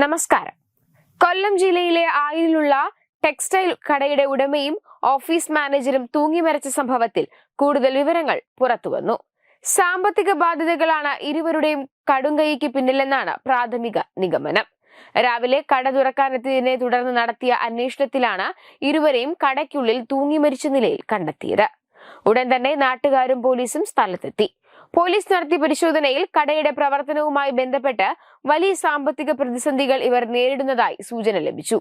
നമസ്കാരം. കൊല്ലം ജില്ലയിലെ ആയിലുള്ള ടെക്സ്റ്റൈൽ കടയുടെ ഉടമയും ഓഫീസ് മാനേജരും തൂങ്ങിമരിച്ച സംഭവത്തിൽ കൂടുതൽ വിവരങ്ങൾ പുറത്തുവന്നു. സാമ്പത്തിക ബാധ്യതകളാണ് ഇരുവരുടെയും കടുങ്കൈക്ക് പിന്നിലെന്നാണ് പ്രാഥമിക നിഗമനം. രാവിലെ കട തുറക്കാനെത്തിയതിനെ തുടർന്ന് നടത്തിയ അന്വേഷണത്തിലാണ് ഇരുവരെയും കടയ്ക്കുള്ളിൽ തൂങ്ങിമരിച്ച നിലയിൽ കണ്ടെത്തിയത്. ഉടൻ തന്നെ നാട്ടുകാരും പോലീസും സ്ഥലത്തെത്തി. പോലീസ് നടത്തിയ പരിശോധനയിൽ കടയുടെ പ്രവർത്തനവുമായി ബന്ധപ്പെട്ട് വലിയ സാമ്പത്തിക പ്രതിസന്ധികൾ ഇവർ നേരിടുന്നതായി സൂചന ലഭിച്ചു.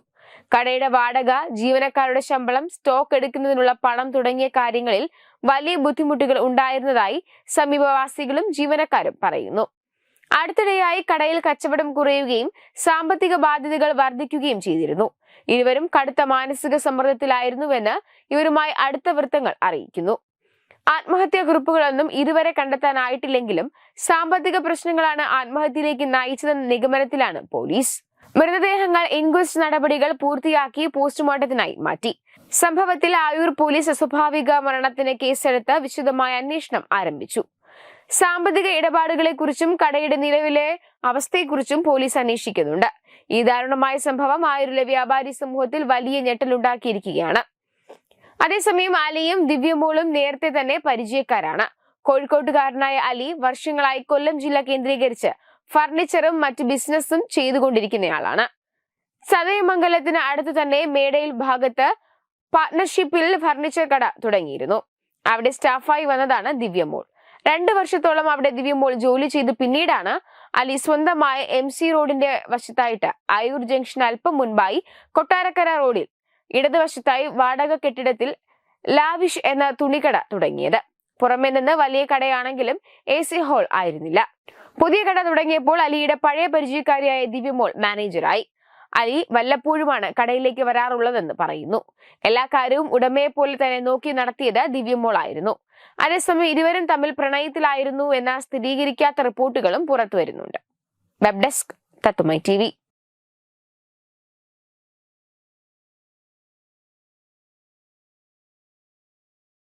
കടയുടെ വാടക ജീവനക്കാരുടെ ശമ്പളം സ്റ്റോക്ക് എടുക്കുന്നതിനുള്ള പണം തുടങ്ങിയ കാര്യങ്ങളിൽ വലിയ ബുദ്ധിമുട്ടുകൾ ഉണ്ടായിരുന്നതായി സമീപവാസികളും ജീവനക്കാരും പറയുന്നു. അടുത്തിടെയായി കടയിൽ കച്ചവടം കുറയുകയും സാമ്പത്തിക ബാധ്യതകൾ വർദ്ധിക്കുകയും ചെയ്തിരുന്നു. ഇരുവരും കടുത്ത മാനസിക സമ്മർദ്ദത്തിലായിരുന്നുവെന്ന് ഇവരുമായി അടുത്ത വൃത്തങ്ങൾ അറിയിക്കുന്നു. ആത്മഹത്യാ ഗ്രൂപ്പുകളൊന്നും ഇതുവരെ കണ്ടെത്താനായിട്ടില്ലെങ്കിലും സാമ്പത്തിക പ്രശ്നങ്ങളാണ് ആത്മഹത്യയിലേക്ക് നയിച്ചതെന്ന നിഗമനത്തിലാണ് പോലീസ്. മൃതദേഹങ്ങൾ ഇൻക്വസ്റ്റ് നടപടികൾ പൂർത്തിയാക്കി പോസ്റ്റ്മോർട്ടത്തിനായി മാറ്റി. സംഭവത്തിൽ ആയൂർ പോലീസ് അസ്വാഭാവിക മരണത്തിന് കേസെടുത്ത് വിശദമായ അന്വേഷണം ആരംഭിച്ചു. സാമ്പത്തിക ഇടപാടുകളെക്കുറിച്ചും കടയുടെ നിലവിലെ അവസ്ഥയെക്കുറിച്ചും പോലീസ് അന്വേഷിക്കുന്നുണ്ട്. ഈ ദാരുണമായ സംഭവം ആയൂരിലെ വ്യാപാരി സമൂഹത്തിൽ വലിയ ഞെട്ടലുണ്ടാക്കിയിരിക്കുകയാണ്. അതേസമയം അലിയും ദിവ്യമോളും നേരത്തെ തന്നെ പരിചയക്കാരാണ്. കോഴിക്കോട്ടുകാരനായ അലി വർഷങ്ങളായി കൊല്ലം ജില്ല കേന്ദ്രീകരിച്ച് ഫർണിച്ചറും മറ്റ് ബിസിനസ്സും ചെയ്തുകൊണ്ടിരിക്കുന്നയാളാണ്. ചതയമംഗലത്തിന് അടുത്ത് തന്നെ മേടയിൽ ഭാഗത്ത് പാർട്ട്ണർഷിപ്പിൽ ഫർണിച്ചർ കട തുടങ്ങിയിരുന്നു. അവിടെ സ്റ്റാഫായി വന്നതാണ് ദിവ്യമോൾ. രണ്ടു വർഷത്തോളം അവിടെ ദിവ്യമോൾ ജോലി ചെയ്ത് പിന്നീടാണ് അലി സ്വന്തമായ എം സി റോഡിന്റെ വശത്തായിട്ട് അയൂർ ജംഗ്ഷൻ അല്പം മുൻപായി കൊട്ടാരക്കര റോഡിൽ ഇടതുവശത്തായി വാടക കെട്ടിടത്തിൽ ലാവിഷ് എന്ന തുണിക്കട തുടങ്ങിയത്. പുറമെ നിന്ന് വലിയ കടയാണെങ്കിലും എ സി ഹോൾ ആയിരുന്നില്ല. പുതിയ കട തുടങ്ങിയപ്പോൾ അലിയുടെ പഴയ പരിചയക്കാരിയായ ദിവ്യമോൾ മാനേജറായി അലി വല്ലപ്പോഴുമാണ് കടയിലേക്ക് വരാറുള്ളതെന്ന് പറയുന്നു. എല്ലാ കാര്യവും ഉടമയെ പോലെ തന്നെ നോക്കി നടത്തിയത് ദിവ്യമോൾ ആയിരുന്നു. അതേസമയം ഇരുവരും തമ്മിൽ പ്രണയത്തിലായിരുന്നു എന്ന സ്ഥിരീകരിക്കാത്ത റിപ്പോർട്ടുകളും പുറത്തുവരുന്നുണ്ട്. വെബ് ഡെസ്ക് തത്തുമൈ ടി